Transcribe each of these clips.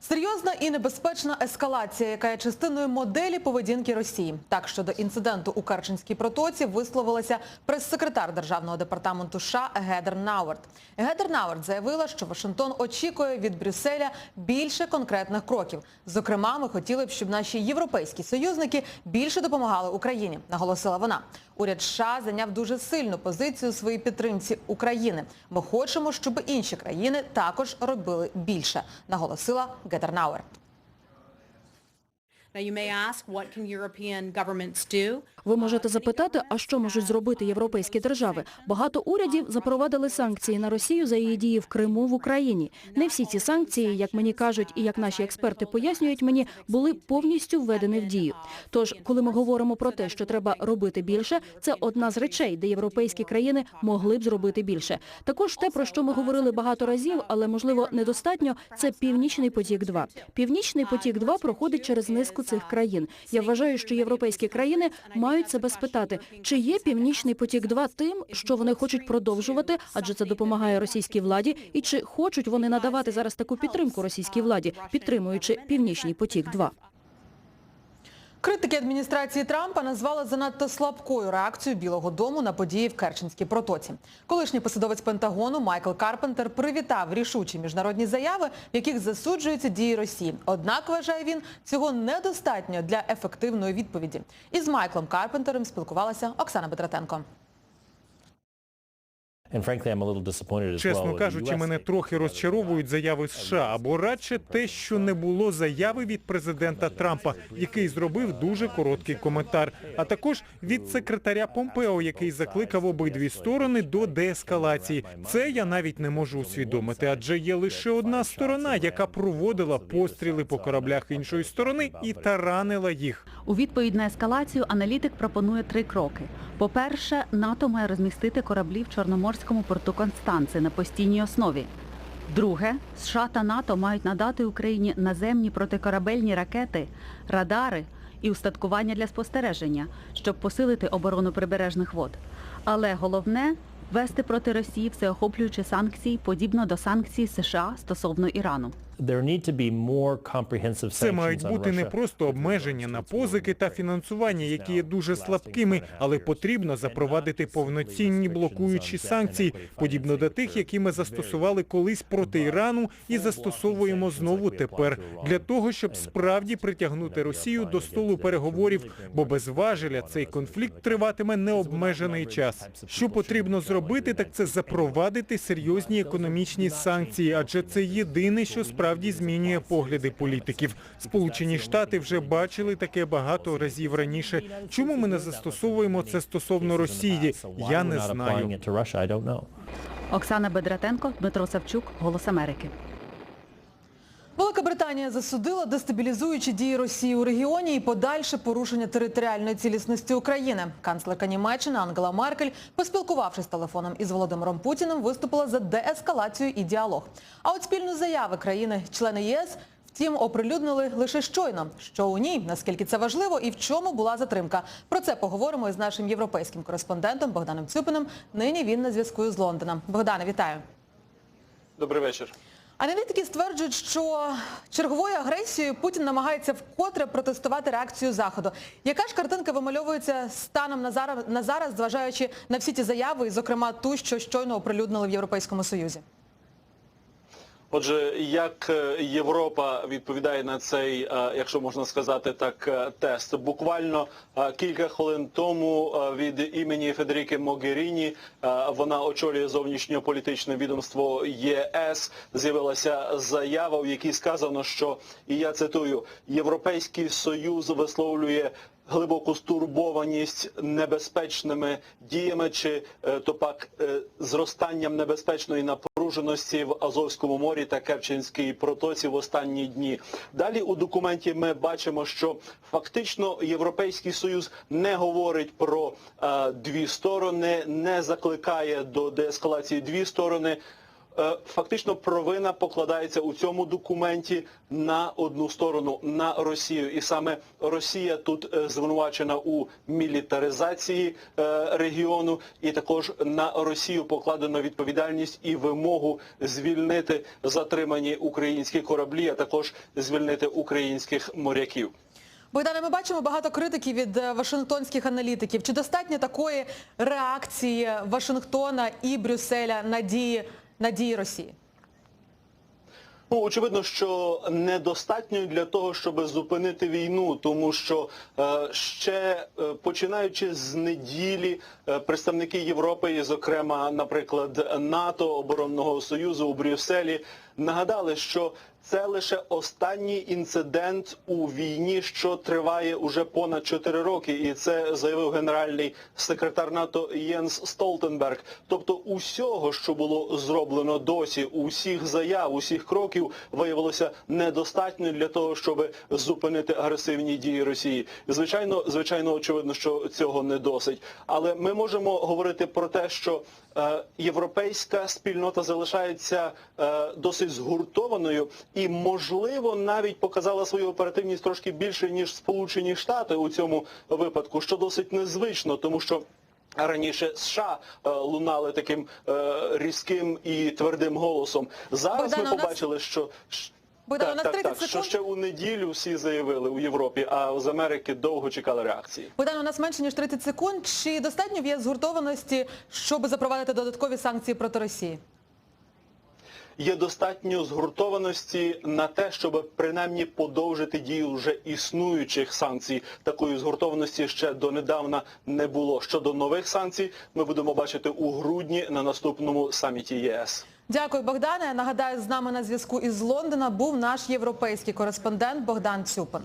Серйозна і небезпечна ескалація, яка є частиною моделі поведінки Росії. Так щодо інциденту у Керченській протоці висловилася прес-секретар державного департаменту США Гедер Науерт. Гедер Науерт заявила, що Вашингтон очікує від Брюсселя більше конкретних кроків. Зокрема, ми хотіли б, щоб наші європейські союзники більше допомагали Україні, наголосила вона. Уряд США зайняв дуже сильну позицію у своїй підтримці України. Ми хочемо, щоб інші країни також робили більше, наголосила Gedernauer. Now you may ask, what can European governments do? Ви можете запитати, а що можуть зробити європейські держави? Багато урядів запровадили санкції на Росію за її дії в Криму в Україні. Не всі ці санкції, як мені кажуть і як наші експерти пояснюють мені, були повністю введені в дію. Тож, коли ми говоримо про те, що треба робити більше, це одна з речей, де європейські країни могли б зробити більше. Також те, про що ми говорили багато разів, але можливо недостатньо, це Північний потік 2 Північний потік 2 проходить через низку цих країн. Я вважаю, що європейські країни мають себе спитати, чи є Північний потік 2 тим, що вони хочуть продовжувати, адже це допомагає російській владі, і чи хочуть вони надавати зараз таку підтримку російській владі, підтримуючи Північний потік 2 Критики адміністрації Трампа назвали занадто слабкою реакцію Білого Дому на події в Керченській протоці. Колишній посадовець Пентагону Майкл Карпентер привітав рішучі міжнародні заяви, в яких засуджуються дії Росії. Однак, вважає він, цього недостатньо для ефективної відповіді. Із Майклом Карпентером спілкувалася Оксана Бедратенко. Чесно кажучи, мене трохи розчаровують заяви США, або радше те, що не було заяви від президента Трампа, який зробив дуже короткий коментар, а також від секретаря Помпео, який закликав обидві сторони до деескалації. Це я навіть не можу усвідомити, адже є лише одна сторона, яка проводила постріли по кораблях іншої сторони і таранила їх. У відповідь на ескалацію аналітик пропонує три кроки. По-перше, НАТО має розмістити кораблі в Чорноморському порту Констанци на постійній основі. Друге, США та НАТО мають надати Україні наземні протикорабельні ракети, радари і устаткування для спостереження, щоб посилити оборону прибережних вод. Але головне ввести проти Росії всеохоплюючі санкції, подібно до санкцій США стосовно Ірану. Це мають бути не просто обмеження на позики та фінансування, які є дуже слабкими, але потрібно запровадити повноцінні блокуючі санкції, подібно до тих, які ми застосували колись проти Ірану і застосовуємо знову тепер для того, щоб справді притягнути Росію до столу переговорів, бо без важеля цей конфлікт триватиме необмежений час. Що потрібно зробити, так це запровадити серйозні економічні санкції, адже це єдине, що справді змінює погляди політиків. Сполучені Штати вже бачили таке багато разів раніше. Чому ми не застосовуємо це стосовно Росії? Я не знаю. Оксана Бедратенко, Дмитро Савчук, Голос Америки. Британія засудила дестабілізуючі дії Росії у регіоні і подальше порушення територіальної цілісності України. Канцлерка Німеччини Ангела Меркель, поспілкувавшись телефоном із Володимиром Путіним, виступила за деескалацію і діалог. А от спільну заяви країни-члени ЄС Втім, оприлюднили лише щойно. Що у ній, наскільки це важливо і в чому була затримка. Про це поговоримо із нашим європейським кореспондентом Богданом Цюпиним. Нині він на зв'язку з Лондоном. Богдане, вітаю. Добрий вечір. Аналітики стверджують, що черговою агресією Путін намагається вкотре протестувати реакцію Заходу. Яка ж картинка вимальовується станом на зараз, на зараз, зважаючи на всі ті заяви, і, зокрема ту, що щойно оприлюднили в Європейському Союзі? Отже, як е, Європа відповідає на цей, е, якщо можна сказати так, е, тест? Буквально кілька хвилин тому від імені Федеріки Могеріні, вона очолює зовнішньополітичне відомство ЄС, з'явилася заява, в якій сказано, що, і я цитую, Європейський Союз висловлює глибоку стурбованість небезпечними діями чи е, то пак е, зростанням небезпечної напруженості в Азовському морі та Керченській протоці в останні дні. Далі у документі ми бачимо, що фактично Європейський Союз не говорить про е, дві сторони, не закликає до деескалації дві сторони. Е, фактично провина покладається у цьому документі на одну сторону на Росію, і саме Росія тут е, звинувачена у мілітаризації е, регіону, і також на Росію покладено відповідальність і вимогу звільнити затримані українські кораблі, а також звільнити українських моряків. Богдане, ми бачимо багато критики від вашингтонських аналітиків. Чи достатньо такої реакції Вашингтона і Брюсселя на дії, на дії Росії? Ну, очевидно, що недостатньо для того, щоб зупинити війну, тому що е, ще е, починаючи з неділі, е, представники Європи, і, зокрема, наприклад, НАТО, оборонного союзу у Брюсселі, нагадали, що це лише останній інцидент у війні, що триває уже понад 4 роки, і це заявив генеральний секретар НАТО Єнс Столтенберг. Тобто усього, що було зроблено досі, усіх заяв, усіх кроків виявилося недостатньо для того, щоб зупинити агресивні дії Росії. Звичайно, звичайно, очевидно, що цього не досить. Але ми можемо говорити про те, що е, європейська спільнота залишається е, досить згуртованою і, можливо, навіть показала свою оперативність трошки більше, ніж Сполучені Штати у цьому випадку, що досить незвично, тому що Раніше США е, лунали таким е, різким і твердим голосом. Зараз Богдане, ми у нас- побачили, що ш- так, нас так, 30 так, що ще у неділю всі заявили у Європі, а з Америки довго чекали реакції. Богдан, у нас менше ніж 30 секунд. Чи достатньо є згуртованості, щоб запровадити додаткові санкції проти Росії? Є достатньо згуртованості на те, щоб принаймні подовжити дію вже існуючих санкцій. Такої згуртованості ще донедавна не було. Щодо нових санкцій, ми будемо бачити у грудні на наступному саміті ЄС. Дякую, Богдане. Нагадаю, з нами на зв'язку із Лондона був наш європейський кореспондент Богдан Цюпин.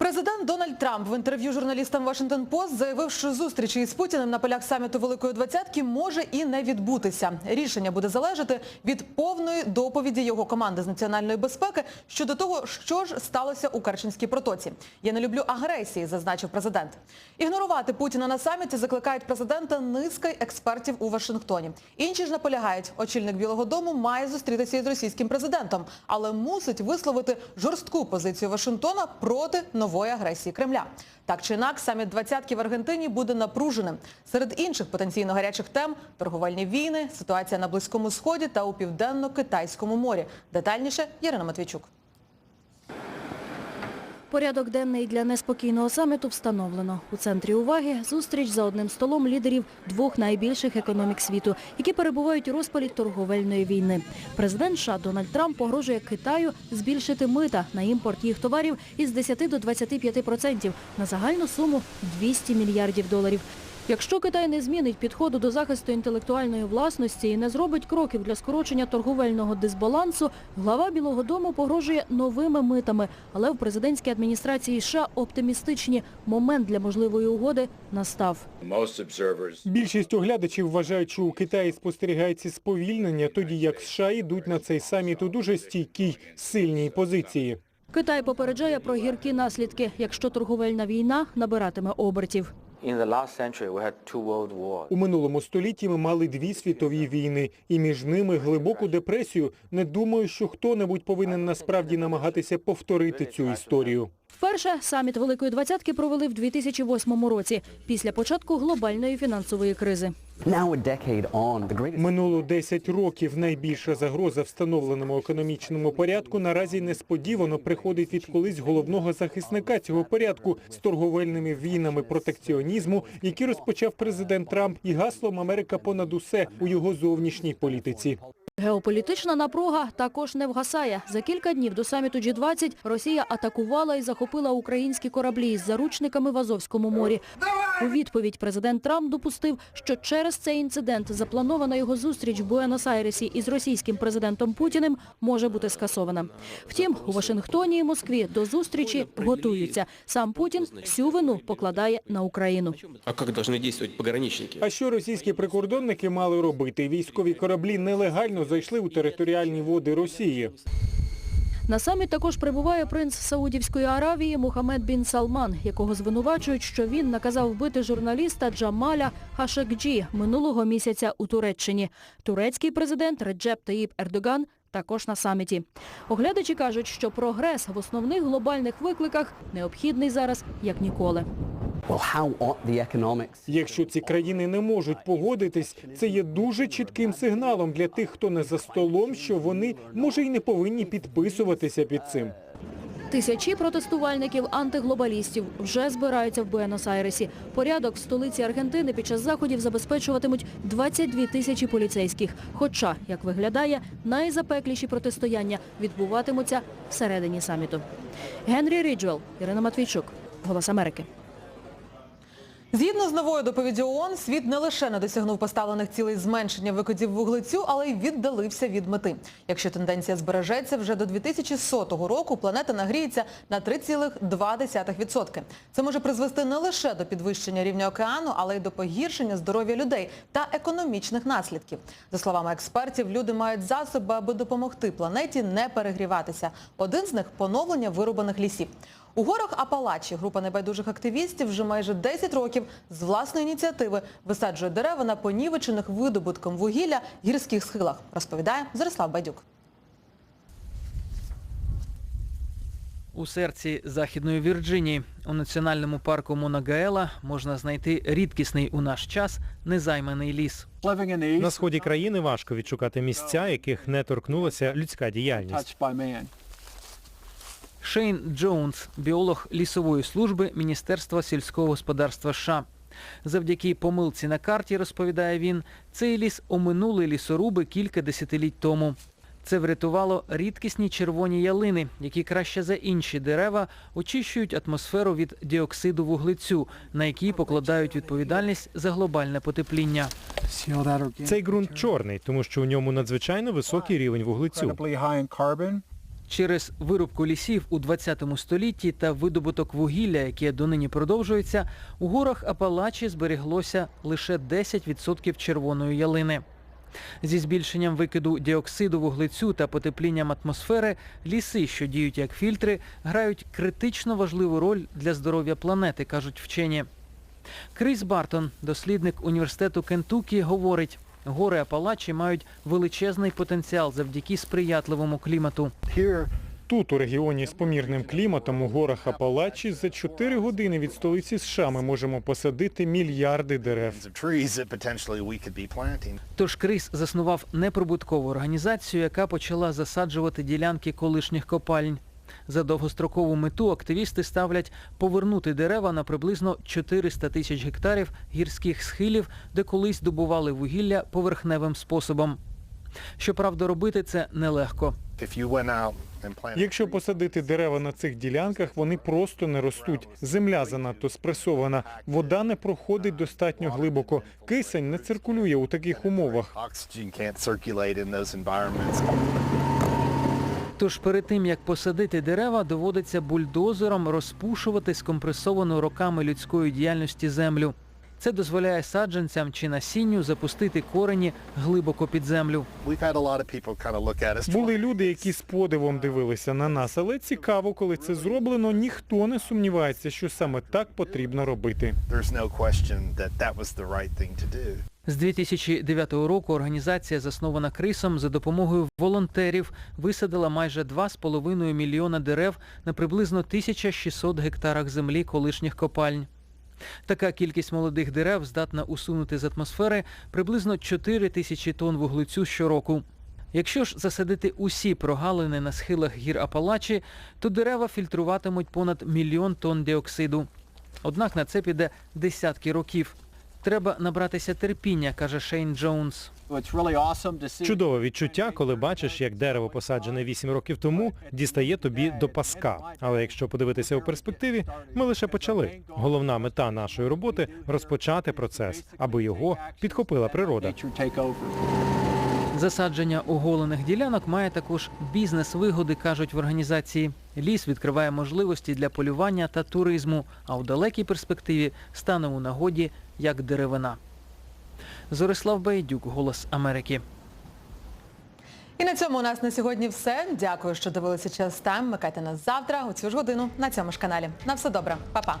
Президент Дональд Трамп в інтерв'ю журналістам Washington Post заявив, що зустрічі із Путіним на полях саміту Великої Двадцятки може і не відбутися. Рішення буде залежати від повної доповіді його команди з національної безпеки щодо того, що ж сталося у Керченській протоці. Я не люблю агресії, зазначив президент. Ігнорувати Путіна на саміті закликають президента низка експертів у Вашингтоні. Інші ж наполягають, очільник Білого Дому має зустрітися із російським президентом, але мусить висловити жорстку позицію Вашингтона проти нової агресії Кремля. Так чи інак, саміт двадцятки в Аргентині буде напруженим. Серед інших потенційно гарячих тем – торговельні війни, ситуація на Близькому Сході та у Південно-Китайському морі. Детальніше Ірина Матвійчук. Порядок денний для неспокійного саміту встановлено. У центрі уваги зустріч за одним столом лідерів двох найбільших економік світу, які перебувають у розпалі торговельної війни. Президент США Дональд Трамп погрожує Китаю збільшити мита на імпорт їх товарів із 10 до 25% на загальну суму 200 мільярдів доларів. Якщо Китай не змінить підходу до захисту інтелектуальної власності і не зробить кроків для скорочення торговельного дисбалансу, глава Білого Дому погрожує новими митами. Але в президентській адміністрації США оптимістичні момент для можливої угоди настав. Більшість оглядачів вважають, що у Китаї спостерігається сповільнення, тоді як США йдуть на цей саміт у дуже стійкій, сильній позиції. Китай попереджає про гіркі наслідки, якщо торговельна війна набиратиме обертів. In the last century, we had two world wars. У минулому столітті ми мали дві світові війни, і між ними глибоку депресію. Не думаю, що хто-небудь повинен насправді намагатися повторити цю історію. Вперше саміт Великої Двадцятки провели в 2008 році, після початку глобальної фінансової кризи. Now a decade on, the greatest Минуло 10 років найбільша загроза встановленому економічному порядку наразі несподівано приходить від колись головного захисника цього порядку з торговельними війнами протекціонізму, які розпочав президент Трамп і гаслом «Америка понад усе» у його зовнішній політиці. Геополітична напруга також не вгасає. За кілька днів до саміту G20 Росія атакувала і захопила українські кораблі із заручниками в Азовському морі. У відповідь президент Трамп допустив, що через цей інцидент запланована його зустріч в Буенос-Айресі із російським президентом Путіним може бути скасована. Втім, у Вашингтоні і Москві до зустрічі готуються. Сам Путін всю вину покладає на Україну. А как должны действовать пограничники? А що російські прикордонники мали робити? Військові кораблі нелегально зайшли у територіальні води Росії. На саміт також прибуває принц Саудівської Аравії Мухаммед бін Салман, якого звинувачують, що він наказав вбити журналіста Джамаля Хашекджі минулого місяця у Туреччині. Турецький президент Реджеп Таїб Ердоган також на саміті. Оглядачі кажуть, що прогрес в основних глобальних викликах необхідний зараз як ніколи. Well, how ought the economics? Якщо ці країни не можуть погодитись, це є дуже чітким сигналом для тих, хто не за столом, що вони може й не повинні підписуватися під цим. Тисячі протестувальників антиглобалістів вже збираються в Буенос-Айресі. Порядок в столиці Аргентини під час заходів забезпечуватимуть 22 тисячі поліцейських. Хоча, як виглядає, найзапекліші протистояння відбуватимуться всередині саміту. Генрі Ріджвелл, Ірина Матвійчук, Голос Америки. Згідно з новою доповіддю ООН, світ не лише не досягнув поставлених цілей зменшення викидів вуглецю, але й віддалився від мети. Якщо тенденція збережеться, вже до 2100 року планета нагріється на 3,2%. Це може призвести не лише до підвищення рівня океану, але й до погіршення здоров'я людей та економічних наслідків. За словами експертів, люди мають засоби, аби допомогти планеті не перегріватися. Один з них – поновлення вирубаних лісів. У горах Апалачі група небайдужих активістів вже майже 10 років з власної ініціативи висаджує дерева на понівечених видобутком вугілля гірських схилах, розповідає Зарислав Байдюк. У серці Західної Вірджинії у національному парку Монагаела можна знайти рідкісний у наш час незайманий ліс. На сході країни важко відшукати місця, яких не торкнулася людська діяльність. Шейн Джонс, біолог лісової служби Міністерства сільського господарства США. Завдяки помилці на карті, розповідає він, цей ліс оминули лісоруби кілька десятиліть тому. Це врятувало рідкісні червоні ялини, які краще за інші дерева очищують атмосферу від діоксиду вуглецю, на який покладають відповідальність за глобальне потепління. Цей ґрунт чорний, тому що у ньому надзвичайно високий рівень вуглецю. Через вирубку лісів у 20 столітті та видобуток вугілля, яке донині продовжується, у горах Апалачі збереглося лише 10% червоної ялини. Зі збільшенням викиду діоксиду вуглецю та потеплінням атмосфери ліси, що діють як фільтри, грають критично важливу роль для здоров'я планети, кажуть вчені. Кріс Бартон, дослідник університету Кентукі, говорить, гори Апалачі мають величезний потенціал завдяки сприятливому клімату. Тут, у регіоні з помірним кліматом, у горах Апалачі, за 4 години від столиці США ми можемо посадити мільярди дерев. Тож Кріс заснував неприбуткову організацію, яка почала засаджувати ділянки колишніх копальень. За довгострокову мету активісти ставлять повернути дерева на приблизно 400 тисяч гектарів гірських схилів, де колись добували вугілля поверхневим способом. Щоправда, робити це нелегко. Якщо посадити дерева на цих ділянках, вони просто не ростуть. Земля занадто спресована, вода не проходить достатньо глибоко, кисень не циркулює у таких умовах. Тож перед тим, як посадити дерева, доводиться бульдозером розпушувати скомпресовану роками людської діяльності землю. Це дозволяє саджанцям чи насінню запустити корені глибоко під землю. Були люди, які з подивом дивилися на нас, але цікаво, коли це зроблено, ніхто не сумнівається, що саме так потрібно робити. З 2009 року організація, заснована Крисом, за допомогою волонтерів висадила майже 2,5 мільйона дерев на приблизно 1600 гектарах землі колишніх копальень. Така кількість молодих дерев здатна усунути з атмосфери приблизно 4 тисячі тонн вуглецю щороку. Якщо ж засадити усі прогалини на схилах гір Апалачі, то дерева фільтруватимуть понад мільйон тонн діоксиду. Однак на це піде десятки років. Треба набратися терпіння, каже Шейн Джонс. Чудове відчуття, коли бачиш, як дерево посаджене 8 років тому, дістає тобі до паска. Але якщо подивитися у перспективі, ми лише почали. Головна мета нашої роботи розпочати процес, аби його підхопила природа. Засадження оголених ділянок має також бізнес-вигоди, кажуть в організації. Ліс відкриває можливості для полювання та туризму, а у далекій перспективі стане у нагоді як деревина. Зорислав Байдюк, Голос Америки. І на цьому у нас на сьогодні все. Дякую, що дивилися час тайм. Микайте нас завтра у цю ж годину на цьому ж каналі. На все добре, Па-па.